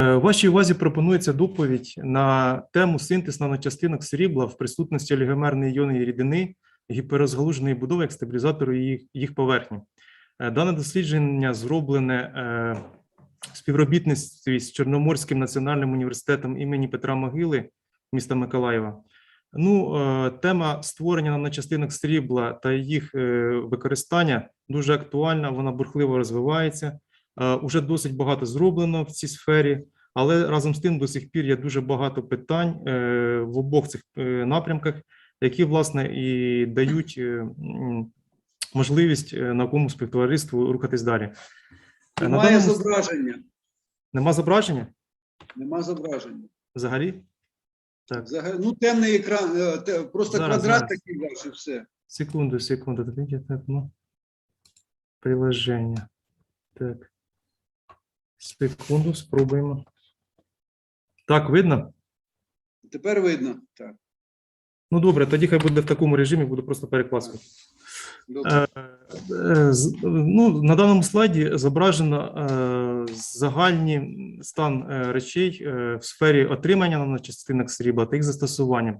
Е, Вашій увазі пропонується доповідь на тему синтез наночастинок срібла в присутності олігомерної іонної рідини гіперозгалуженої будови як стабілізатору їх, їх поверхні. Е, Дане дослідження зроблене е, в співробітництві з Чорноморським національним університетом імені Петра Могили міста Миколаєва. Ну, тема створення наночастинок срібла та їх використання дуже актуальна, вона бурхливо розвивається. Е, Уже досить багато зроблено в цій сфері, але разом з тим до сих пір є дуже багато питань е, в обох цих е, напрямках, які власне і дають можливість науковому співтовариству рухатись далі. Немає даному- зображення. Нема зображення Нема зображення. взагалі? Так. Взагалі, ну, темний екран, просто Зараз, квадрат зараз. такий ваш і все. Секунду, секунду. Так, ну. Приложення. Так. Секунду, спробуємо. Так, видно? Тепер видно. Так. Ну, добре, тоді хай буде в такому режимі, буду просто перекласувати. Е, е, Ну, на даному слайді зображено е, загальний стан е, речей е, в сфері отримання наночастинок срібла та їх застосування.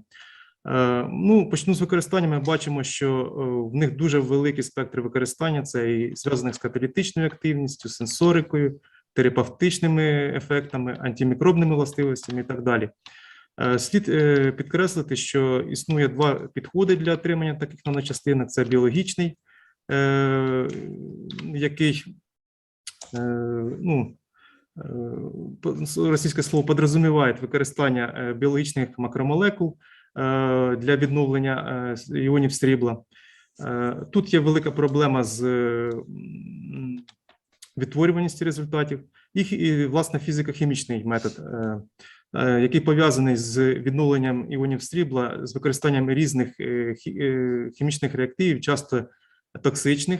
Е, Ну, почну з використання. Ми бачимо, що е, в них дуже великий спектр використання. Це і зв'язаних з каталітичною активністю, сенсорикою, терапевтичними ефектами, антимікробними властивостями і так далі. Е, Слід е, підкреслити, що існує два підходи для отримання таких наночастинок: це біологічний, е, який ну, російське слово подрозуміває використання біологічних макромолекул для відновлення іонів срібла. Тут є велика проблема з м, відтворюваністю результатів і, і власне фізико-хімічний метод, е, е, який пов'язаний з відновленням іонів срібла з використанням різних е, хімічних реактивів, часто токсичних.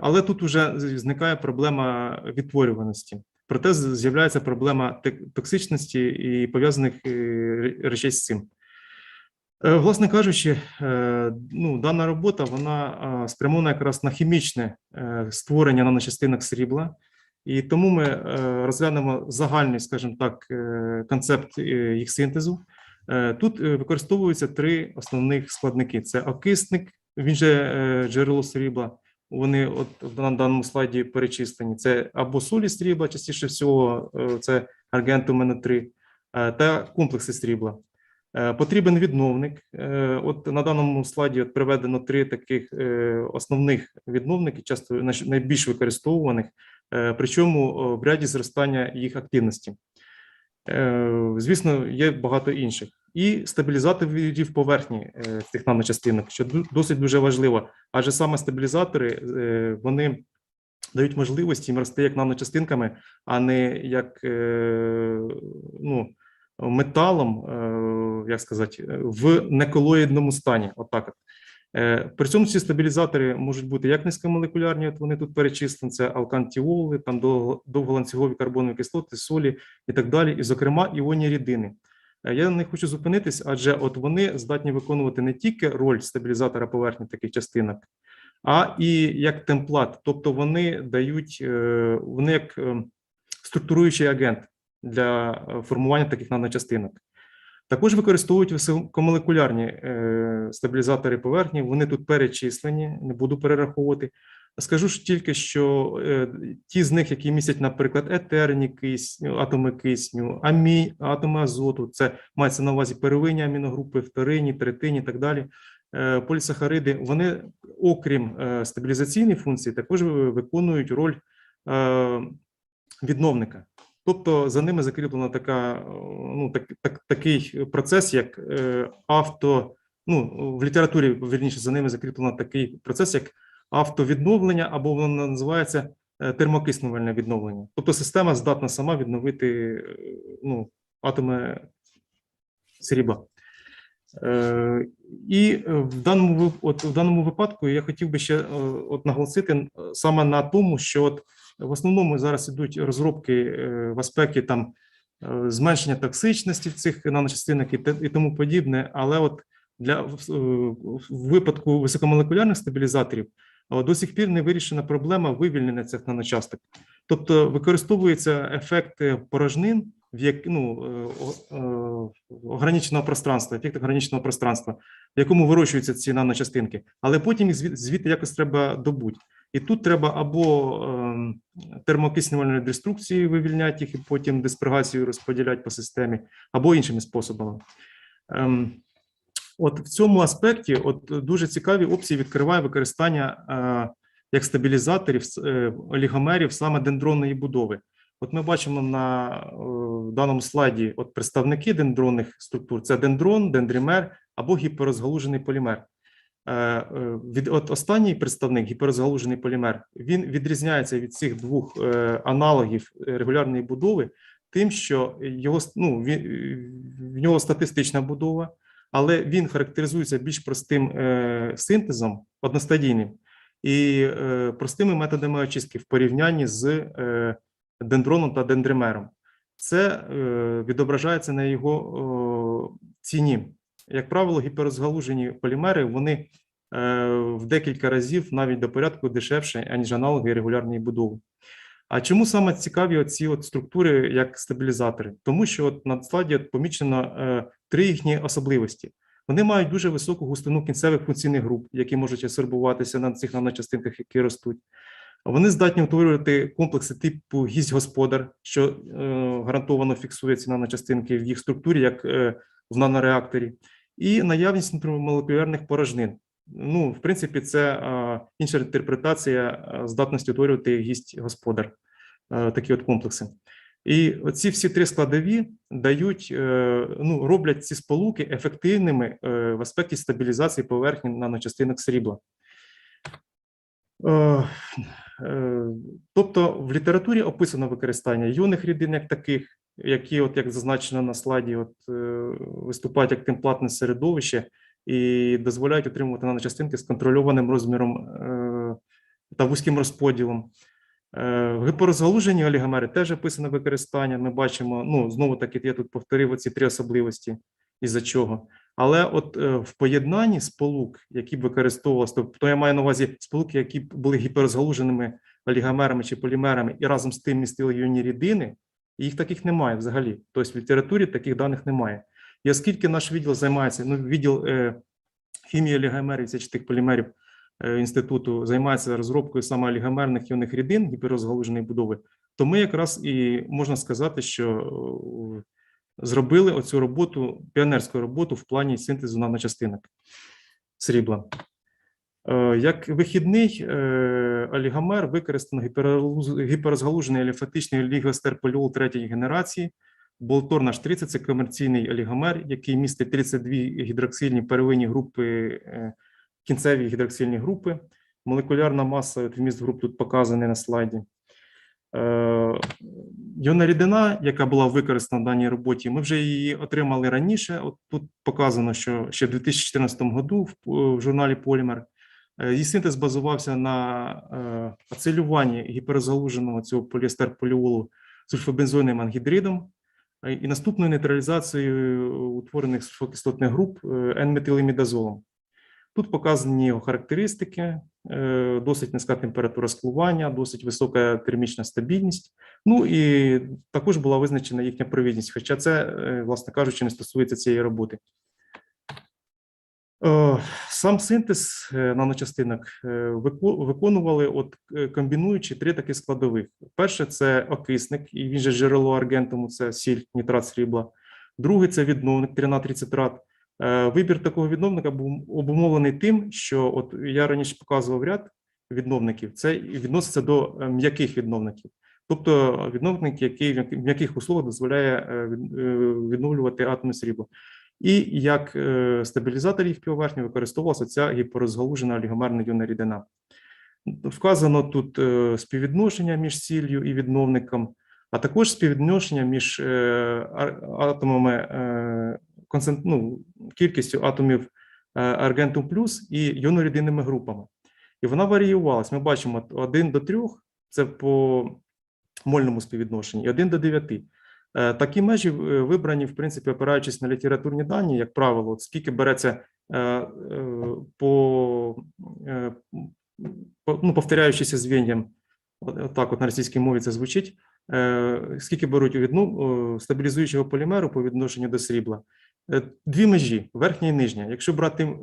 Але тут вже зникає проблема відтворюваності. Проте з'являється проблема токсичності і пов'язаних речей з цим. Е, Власне кажучи, е, ну, дана робота вона спрямована якраз на хімічне е, створення наночастинок срібла, і тому ми розглянемо загальний, скажімо так, концепт їх синтезу. Тут використовуються три основних складники: це окисник, він же джерело срібла. Вони от на даному слайді перечислені. Це або солі срібла, частіше всього, це аргентум НО3, е, та комплекси срібла. Е, Потрібен відновник. Е, От на даному слайді от приведено три таких е, основних відновники, часто найбільш використовуваних, причому в ряді зростання їх активності. Звісно, є багато інших. І стабілізаторів поверхні цих наночастинок, що досить дуже важливо, адже саме стабілізатори вони дають можливість їм рости як наночастинками, а не як ну, металом, е, як сказати, е, в неколоїдному стані. Отак. От. Е, При цьому ці стабілізатори можуть бути як низькомолекулярні, от вони тут перечислені, це алкантіоли, там довголанцюгові карбонові кислоти, солі і так далі, і, зокрема, іонні рідини. Я не хочу зупинитись, адже от вони здатні виконувати не тільки роль стабілізатора поверхні таких частинок, а і як темплат, тобто вони дають, вони як е, структуруючий агент для е, формування таких наночастинок. Також використовують високомолекулярні е, стабілізатори поверхні. Вони тут перечислені, не буду перераховувати. Скажу ж тільки, що е, ті з них, які містять, наприклад, етерні кисню, атоми кисню, амі, атоми азоту, це мається на увазі первинні аміногрупи, вторинні, третинні і так далі. Полісахариди, вони, окрім стабілізаційної функції, також виконують роль відновника. Тобто за ними закріплена така, ну, так, так, такий процес, як е, авто, ну, в літературі, вірніше, за ними закріплено такий процес, як автовідновлення, або воно називається е, термокиснювальне відновлення. Тобто система здатна сама відновити е, ну, атоми срібла. Е, І в даному от в даному випадку я хотів би ще от наголосити саме на тому, що от в основному зараз ідуть розробки е, в аспекті там е, зменшення токсичності цих наночастинок і тому подібне. Але от для в, випадку високомолекулярних стабілізаторів до сих пір не вирішена проблема вивільнення цих наночасток. Тобто використовується ефект порожнин в як ну, е, ограниченого пространства, ефект ограниченого пространства, в якому вирощуються ці наночастинки, але потім їх звід- звідти якось треба добути. І тут треба або ем, термокиснювальною деструкцією вивільняти їх і потім диспергацію розподіляти по системі, або іншими способами. Ем, От в цьому аспекті от дуже цікаві опції відкриває використання е, як стабілізаторів е, олігомерів саме дендронної будови. От ми бачимо на е, даному слайді от представники дендронних структур: це дендрон, дендример або гіперозгалужений полімер. Е, е, Від от останній представник, гіперозгалужений полімер, він відрізняється від цих двох е, аналогів регулярної будови, тим, що його ну, він, в нього статистична будова, але він характеризується більш простим синтезом, одностадійним і простими методами очистки в порівнянні з дендроном та дендримером. Це відображається на його ціні. Як правило, гіперозгалужені полімери вони е, в декілька разів навіть до порядку дешевше, аніж аналоги регулярної будови. А чому саме цікаві от структури як стабілізатори? Тому що от на слайді помічено е, три їхні особливості. Вони мають дуже високу густину кінцевих функційних груп, які можуть асорбуватися на цих наночастинках, які ростуть. Вони здатні утворювати комплекси типу гість-господар, що е, гарантовано фіксує ці наночастинки в їх структурі, як е, в нанореакторі, і наявність нутромолекулярних порожнин. Ну, в принципі, це е, інша інтерпретація е, здатності утворювати гість-господар, е, такі от комплекси. І оці всі три складові дають, ну, роблять ці сполуки ефективними в аспекті стабілізації поверхні наночастинок срібла. Тобто в літературі описано використання іонних рідин як таких, які, от як зазначено на слайді, от е, виступають як темплатне середовище і дозволяють отримувати наночастинки з контрольованим розміром е, та вузьким розподілом. Е, В гіпорозгалуженні олігомери теж описано використання. Ми бачимо, ну знову таки, я тут повторив ці три особливості, із-за чого. Але от в поєднанні сполук, які б використовувалися, тобто я маю на увазі сполуки, які були гіперозгалуженими олігомерами чи полімерами, і разом з тим містили іонні рідини, їх таких немає взагалі. Тобто в літературі таких даних немає. І оскільки наш відділ займається, ну відділ е, хімії олігомерів, січних полімерів е, інституту займається розробкою саме олігомерних іонних рідин гіперозгалуженої будови, то ми якраз і можна сказати, що е, зробили оцю роботу, піонерську роботу в плані синтезу наночастинок срібла. Е, Як вихідний е, олігомер використано гіперозгалужений аліфатичний олігостерполіол третьої генерації. Болтор наш 30 – це комерційний олігомер, який містить 32 гідроксильні первинні групи, е, кінцеві гідроксильні групи. Молекулярна маса, вміст груп тут показаний на слайді. Йонна рідина, яка була використана в даній роботі, ми вже її отримали раніше. От тут показано, що ще в 2014 году в, в журналі Полімер. Е, Її синтез базувався на е, ацелюванні гіперзалуженого цього поліестерполіолу сульфобензойним ангідридом е, і наступною нейтралізацією утворених сульфокислотних груп е, N-метилімідазолом. Тут показані його характеристики, е, досить низька температура склування, досить висока термічна стабільність. Ну і також була визначена їхня провідність, хоча це, е, власне кажучи, не стосується цієї роботи. Е, Сам синтез е, наночастинок е, виконували, от комбінуючи три такі складових. Перше це окисник, і він же джерело аргентуму, це сіль, нітрат срібла. Другий це відновник, тринатріцитрат. Вибір такого відновника був обумовлений тим, що от я раніше показував ряд відновників, це відноситься до м'яких відновників. Тобто відновник, який в м'яких условиях дозволяє від- відновлювати атоми срібла. І як е, стабілізатор їх використовувалася ця гіперозгалужена олігомерна юна рідина. Вказано тут е, співвідношення між сіллю і відновником, а також співвідношення між е, атомами ну, кількістю атомів аргентум плюс і йонорідинними групами. І вона варіювалась. Ми бачимо 1 до 3 це по мольному співвідношенні, і 1 до 9. Е, Такі межі е, вибрані, в принципі, опираючись на літературні дані, як правило, от скільки береться е, по ну, повторяючися от так от на російській мові це звучить. Скільки беруть у відну стабілізуючого полімеру по відношенню до срібла? Дві межі, верхня і нижня. Якщо брати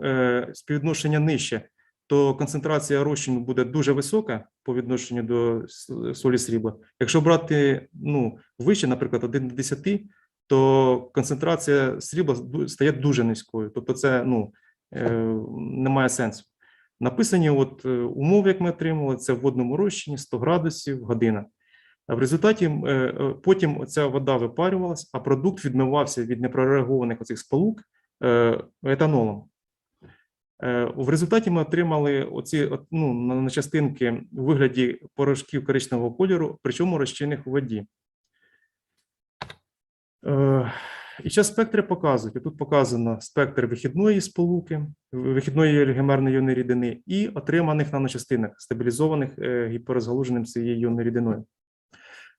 співвідношення нижче, то концентрація розчину буде дуже висока по відношенню до солі срібла. Якщо брати ну, вище, наприклад, 1 до 10, то концентрація срібла стає дуже низькою. Тобто, це ну, е, немає сенсу. Написані от е, умови, як ми отримали, це в водному розчині 100 градусів година. В результаті е, потім ця вода випарювалась, а продукт відмивався від непрореагованих оцих сполук етанолом. Е, В результаті ми отримали оці ну, на- частинки у вигляді порошків коричневого кольору, причому розчинних у воді. Е, І зараз спектри показують. Тут показано спектр вихідної сполуки, вихідної регемерної іонної рідини і отриманих наночастинок, стабілізованих е, гіперозгалуженим цією іонною рідиною.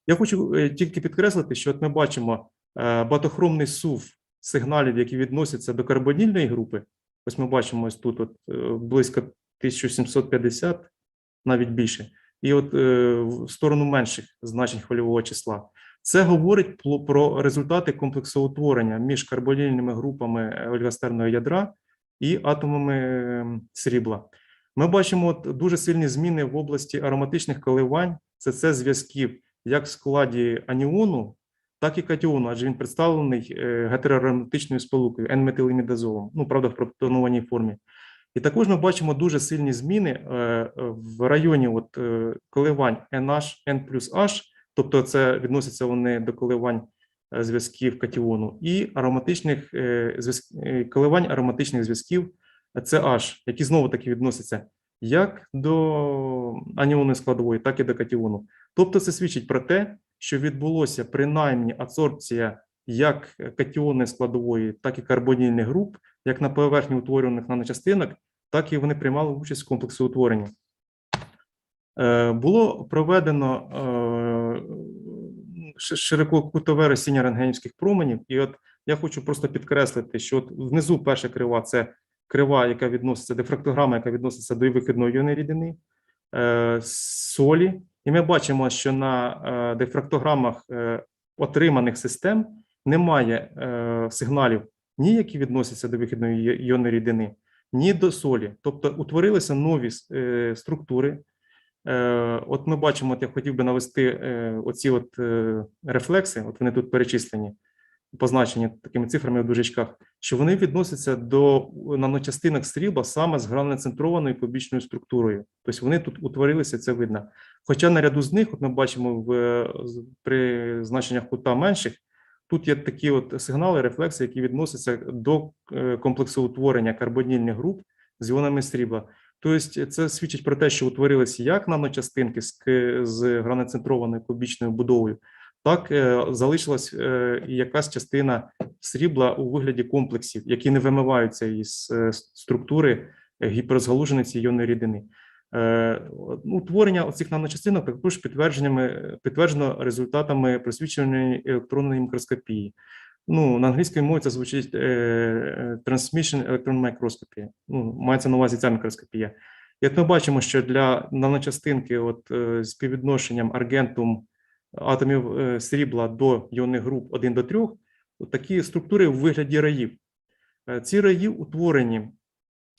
Я хочу тільки підкреслити, що от ми бачимо багатохромний сув сигналів, які відносяться до карбонільної групи. Ось ми бачимо ось тут от, е, близько 1750, навіть більше, і от е, в сторону менших значень хвильового числа. Це говорить про результати комплексоутворення між карбонільними групами ольгостерного ядра і атомами е, срібла. Ми бачимо от дуже сильні зміни в області ароматичних коливань. Це це зв'язків як в складі аніону, так і катіону, адже він представлений е, гетероароматичною сполукою N-метилімідазолом, ну правда, в протонованій формі. І також ми бачимо дуже сильні зміни е, в районі от, е, коливань NH, N плюс H, тобто це відносяться вони до коливань зв'язків катіону, і ароматичних коливань ароматичних зв'язків CH, які знову таки відносяться як до аніонної складової, так і до катіону. Тобто це свідчить про те, що відбулося принаймні адсорбція як катіонної складової, так і карбонільних груп, як на поверхні утворюваних наночастинок, так і вони приймали участь в комплексоутворенні. Е, Було проведено е, ширококутове розсіння рентгенівських променів, і от я хочу просто підкреслити, що от внизу перша крива це крива, яка відноситься, дифрактограма, яка відноситься до вихідної іонної рідини, е, солі. І ми бачимо, що на е, дифрактограмах е, отриманих систем немає е, сигналів ні які відносяться до вихідної іо- іонної рідини, ні до солі. Тобто утворилися нові структури. От ми бачимо, от я хотів би навести оці от рефлекси, от вони тут перечислені, позначені такими цифрами в дужечках, що вони відносяться до наночастинок срібла саме з граноцентрованою побічною структурою. Тобто вони тут утворилися, це видно. Хоча наряду з них, от ми бачимо в при значеннях кута менших, тут є такі от сигнали, рефлекси, які відносяться до е, комплексоутворення карбонільних груп з іонами срібла. Тобто, це свідчить про те, що утворилися як наночастинки з, з граноцентрованою кубічною будовою, так е, залишилась е, якась частина срібла у вигляді комплексів, які не вимиваються із е, структури гіперозгалуженої цієї рідини. Е, Утворення оцих наночастинок також підтвердженнями підтверджено результатами просвічуваної електронної мікроскопії. Ну, на англійській мові це звучить Transmission Electron Microscopy. Ну, мається на увазі ця мікроскопія. От ми бачимо, що для наночастинки от, е, співвідношенням аргентум атомів е, срібла до іонних груп 1 до 3, такі структури у вигляді раїв. Е, Ці раї утворені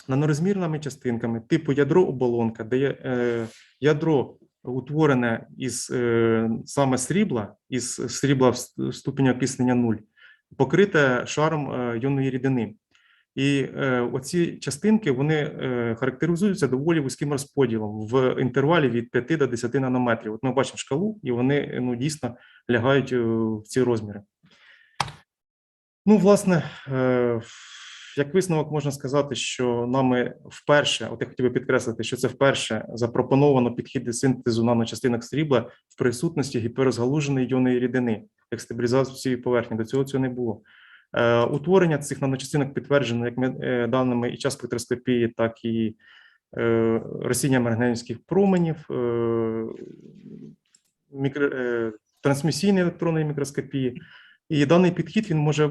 нанорозмірними частинками типу ядро-оболонка, де е, ядро утворене із саме срібла, із срібла в ступеня окиснення 0, покрите шаром іонної рідини. І е, оці частинки вони е, характеризуються доволі вузьким розподілом в інтервалі від 5 до 10 нанометрів. От ми бачимо шкалу, і вони ну, дійсно лягають е, в ці розміри. Ну, власне, е, як висновок можна сказати, що нами вперше, от я хотів би підкреслити, що це вперше запропоновано підхід до синтезу наночастинок срібла в присутності гіперозгалуженої іонної рідини, як стабілізації поверхні. До цього цього не було. Е, Утворення цих наночастинок підтверджено як е, даними і час спектроскопії, так і е, розсінням рентгенівських променів, мікро, трансмісійної електронної мікроскопії. І даний підхід він може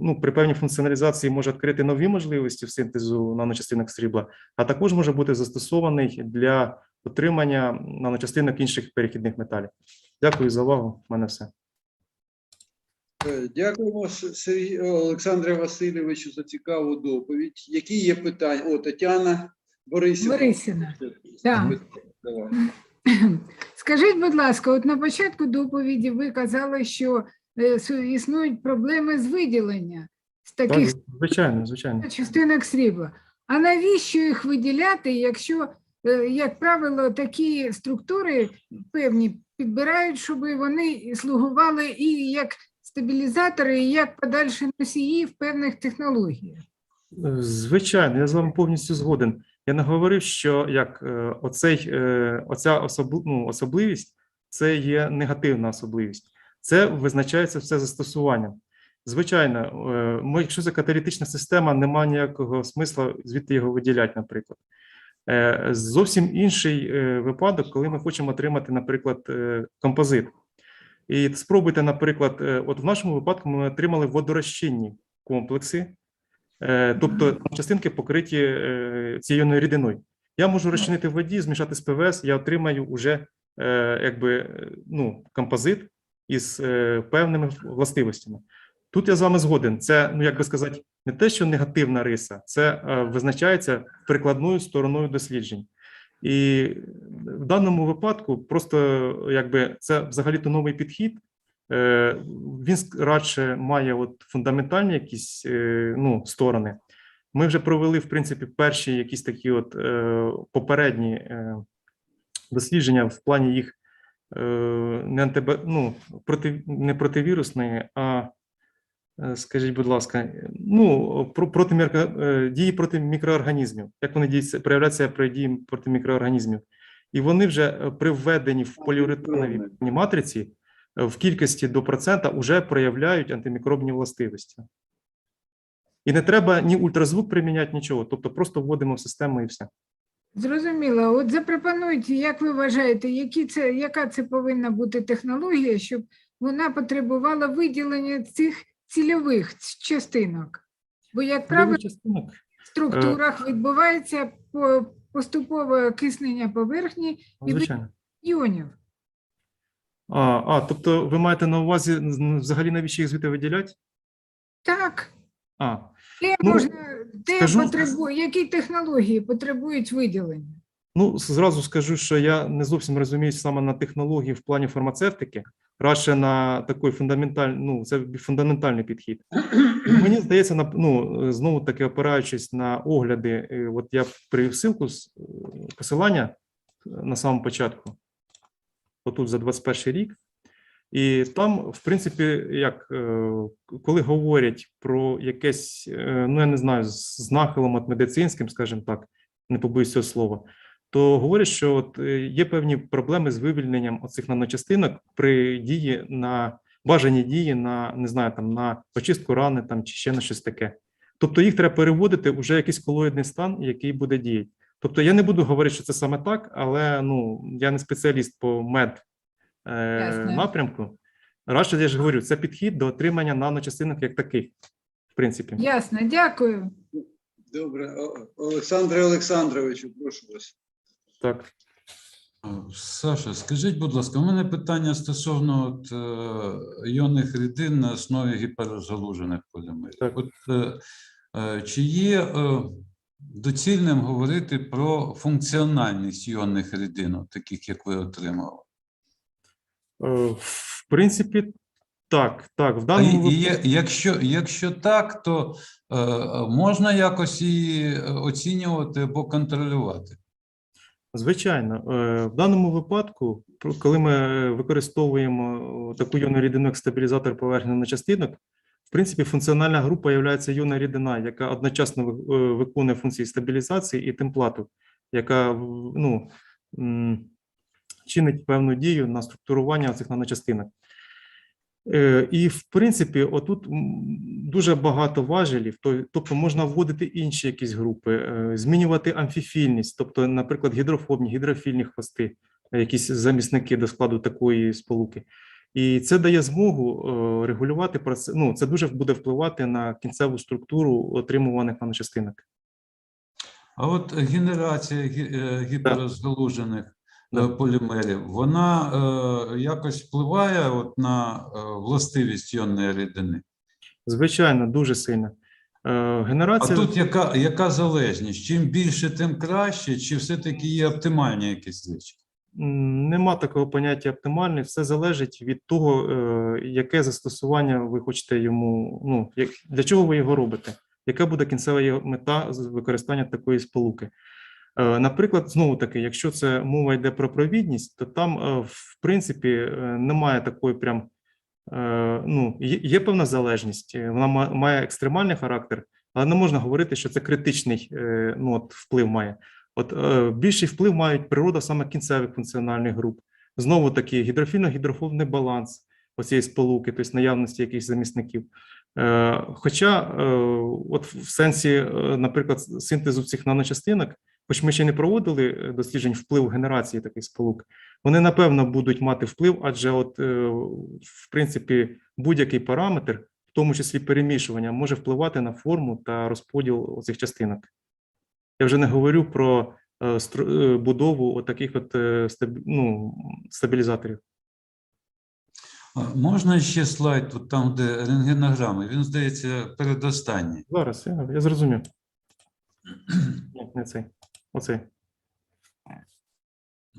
ну, при певній функціоналізації може відкрити нові можливості в синтезу наночастинок срібла, а також може бути застосований для отримання наночастинок інших перехідних металів. Дякую за увагу. У мене все. Е, Дякуємо С- Сергій Олександре Васильовичу за цікаву доповідь. Які є питання? О, Тетяна Борисівна. Борисівна, так. Давай. Скажіть, будь ласка, от на початку доповіді ви казали, що е, існують проблеми з виділення з Так, таких звичайно, звичайно. частинок срібла. А навіщо їх виділяти, якщо, е, як правило, такі структури певні підбирають, щоб вони слугували і як стабілізатори, і як подальші носії в певних технологіях? Звичайно, я з вами повністю згоден. Я не говорив, що як е, оцей, е, оця особу, ну, особливість це є негативна особливість. Це визначається все застосуванням. Звичайно, е, ми, якщо це каталітична система, немає ніякого смисла звідти його виділяти, наприклад. Зовсім інший випадок, коли ми хочемо отримати, наприклад, композит. І спробуйте, наприклад, е, от в нашому випадку ми отримали водорозчинні комплекси, Е, Тобто частинки покриті е, цією рідиною. Я можу розчинити в воді, змішати з ПВС, я отримаю уже якби ну, композит із певними властивостями. Тут я з вами згоден. Це, ну як би сказати, не те, що негативна риса, це визначається прикладною стороною досліджень. І в даному випадку просто якби це взагалі-то новий підхід. Е, Він радше має от фундаментальні якісь е, ну, сторони. Ми вже провели, в принципі, перші якісь такі от е, попередні дослідження в плані їх не антибе, ну, проти, не противірусної, а скажіть, будь ласка, ну про проти мірка- е, дії проти мікроорганізмів, як вони діються, проявляються при дії проти мікроорганізмів. І вони вже е, при введенні в поліуретанові матриці е, в кількості до процента вже проявляють антимікробні властивості. І не треба ні ультразвук приміняти, нічого. Тобто просто вводимо в систему і все. Зрозуміло. От запропонуйте, як ви вважаєте, які це, яка це повинна бути технологія, щоб вона потребувала виділення цих цільових частинок? Бо, як правило, в структурах відбувається поступове окиснення поверхні і Звичайно. іонів. А, а, тобто ви маєте на увазі взагалі навіщо їх звідти виділять? Так, А, де Ну, можна, де скажу- потребує, які технології потребують виділення? ну зразу скажу, що я не зовсім розумію саме на технології в плані фармацевтики, радше на такий фундаментальний, ну це фундаментальний підхід. Мені здається, на ну знову таки опираючись на огляди, е, от я привів ссылку з е, посилання на самому початку, отут за 21 рік. І там, в принципі, як е, коли говорять про якесь, ну я не знаю, з нахилом от медицинським, скажімо так, не побоюсь цього слова, то говорять, що от е, є певні проблеми з вивільненням оцих наночастинок при дії на бажані дії на не знаю, там на очистку рани там чи ще на щось таке. Тобто їх треба переводити вже якийсь колоїдний стан, який буде діяти. Тобто я не буду говорити, що це саме так, але ну я не спеціаліст по мед е, напрямку. Радше я ж говорю, це підхід до отримання наночастинок як таких, в принципі. Ясно, дякую. Добре. Олександре Олександровичу, прошу вас. Так. Саша, скажіть, будь ласка, у мене питання стосовно от, е, іонних рідин на основі гіперзалужених полімерів. Так. От, е, е, чи є е, доцільним говорити про функціональність іонних рідин, таких, як ви отримали? Е, В принципі, так, так. В даному і, і є- якщо, якщо так, то е, можна якось її е, оцінювати або контролювати? Звичайно, Е, в даному випадку, коли ми е, використовуємо таку йонну рідину як стабілізатор поверхні наночастинок, в принципі, функціональна група є йонна рідина, яка одночасно е, виконує функції стабілізації і темплату, яка ну, чинить певну дію на структурування цих наночастинок. Е, І, в принципі, отут дуже багато важелів, то- тобто можна вводити інші якісь групи, е, змінювати амфіфільність, тобто, наприклад, гідрофобні, гідрофільні хвости, якісь замісники до складу такої сполуки. І це дає змогу е, регулювати процес. Ну, це дуже буде впливати на кінцеву структуру отримуваних наночастинок. А от генерація гі- гіперозгалужених. Полімерів, вона е, якось впливає от на е, властивість іонної рідини. Звичайно, дуже сильно. Е, А тут яка, яка залежність? Чим більше, тим краще, чи все-таки є оптимальні якісь речі? нема такого поняття оптимальний. Все залежить від того, е, яке застосування ви хочете йому. Ну як для чого ви його робите? Яка буде кінцева його мета з використання такої сполуки? Е, Наприклад, знову таки, якщо це мова йде про провідність, то там, е, в принципі, е, немає такої прям. Ну, є, певна залежність, вона ма- має екстремальний характер, але не можна говорити, що це критичний ну, от, вплив має. От більший вплив мають природа саме кінцевих функціональних груп. Знову таки, гідрофільно-гідрофобний баланс оцієї сполуки, тобто наявності якихось замісників. Хоча, от в сенсі, наприклад, синтезу цих наночастинок, хоч ми ще не проводили е, досліджень впливу генерації таких сполук, вони напевно будуть мати вплив, адже, от, е, в принципі, будь-який параметр, в тому числі перемішування, може впливати на форму та розподіл цих частинок. Я вже не говорю про е, будову таких от ну, стабілізаторів. Можна ще слайд, от там, де рентгенограми, він, здається, передостанній. Зараз я, я зрозумів. Ні, не цей. Оцей.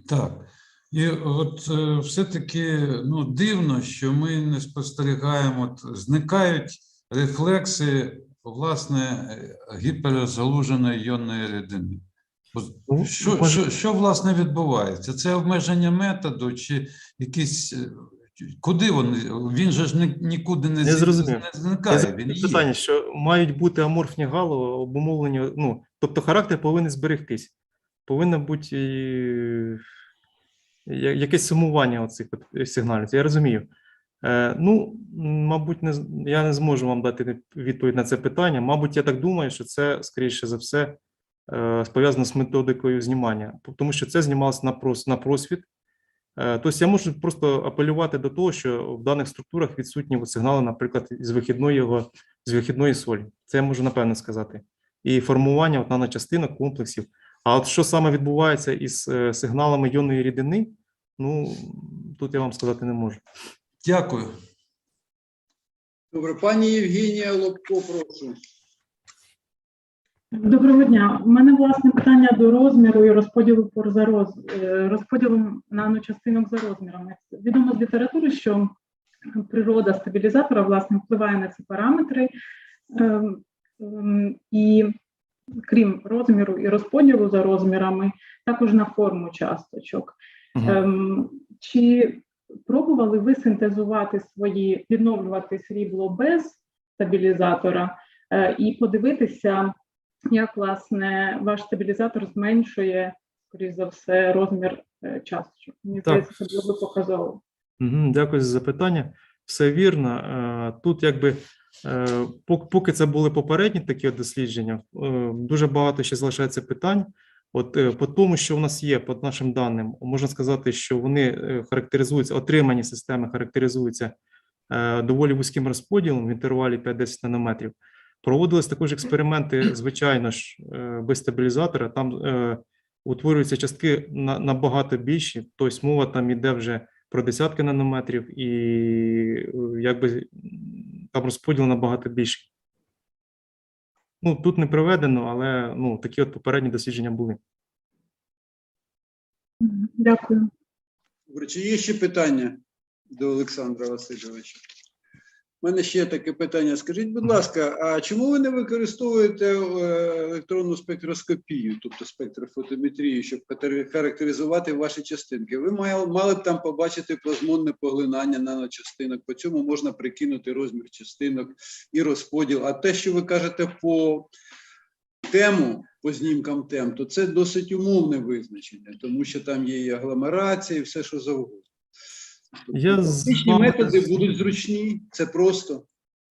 Так. І от е, все-таки ну, дивно, що ми не спостерігаємо, от, зникають рефлекси власне е, гіперзалуженої іонної рідини. Ну, Що, що, що власне відбувається? Це обмеження методу чи якісь. Куди вони? Він же ж ні- нікуди не, зі- зрозумів. не зникає. Він є. питання, що мають бути аморфні гало обумовлені, ну, тобто характер повинен зберегтись. Повинно бути е, якесь сумування оцих сигналів. Я розумію. Е, ну, мабуть, не, я не зможу вам дати відповідь на це питання. Мабуть, я так думаю, що це, скоріше за все, е, пов'язано з методикою знімання, тому що це знімалося на, прос, на просвіт. Е, Тобто я можу просто апелювати до того, що в даних структурах відсутні сигнали, наприклад, з вихідної його з вихідної солі. Це я можу напевно сказати. І формування от наночастинок, комплексів. А от що саме відбувається із е, сигналами йонної рідини, ну тут я вам сказати не можу. Дякую. Добре, пані Євгенія Лобко, прошу. Доброго дня. У мене власне питання до розміру і розподілу пор за роз е, розподілу наночастинок за розмірами. Відомо з літератури, що природа стабілізатора власне впливає на ці параметри, Ем, ем, і крім розміру і розподілу за розмірами, також на форму часточок. Ем, Чи пробували ви синтезувати свої, відновлювати срібло без стабілізатора е, і подивитися, як власне ваш стабілізатор зменшує, скоріш за все, розмір е, часточок? Мені здається, це було показово. Дякую за запитання. Все вірно. Е, Тут, якби е, поки це були попередні такі дослідження, дуже багато ще залишається питань. От по тому, що в нас є, по нашим даним, можна сказати, що вони характеризуються, отримані системи характеризуються доволі вузьким розподілом в інтервалі 5-10 нанометрів. Проводились також експерименти, звичайно ж, е, без стабілізатора. Там е, утворюються частки на- набагато більші, тобто мова там іде вже про десятки нанометрів, і е, якби там розподіл набагато більший. Ну, тут не проведено, але ну, такі от попередні дослідження були. Дякую. Чи є ще питання до Олександра Васильовича? У мене ще таке питання. Скажіть, будь ласка, а чому ви не використовуєте е, електронну спектроскопію, тобто спектрофотометрію, щоб характеризувати ваші частинки? Ви мали, мали б там побачити плазмонне поглинання наночастинок, по цьому можна прикинути розмір частинок і розподіл. А те, що ви кажете по тему, по знімкам тем, то це досить умовне визначення, тому що там є і агломерація, і все, що завгодно. Я з вами- методи будуть зручні, це просто.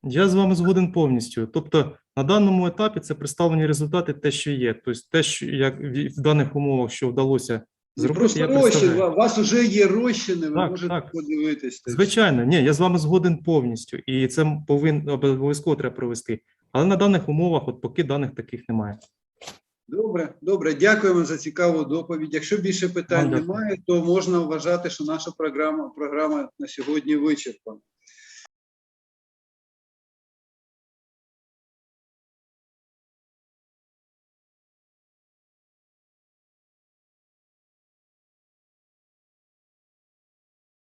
Я з вами згоден повністю. Тобто, на даному етапі це представлені результати, те, що є. Тобто, те, що як в в даних умовах, що вдалося Зробити, Просто я розчин, представляю. у вас вже є розчини, ви Так, можете так. подивитись. Звичайно, ні, я з вами згоден повністю, і це повинно обов'язково треба провести. Але на даних умовах, от поки даних таких немає. Добре, добре, дякуємо за цікаву доповідь. Якщо більше питань немає, то можна вважати, що наша програма, програма на сьогодні вичерпана.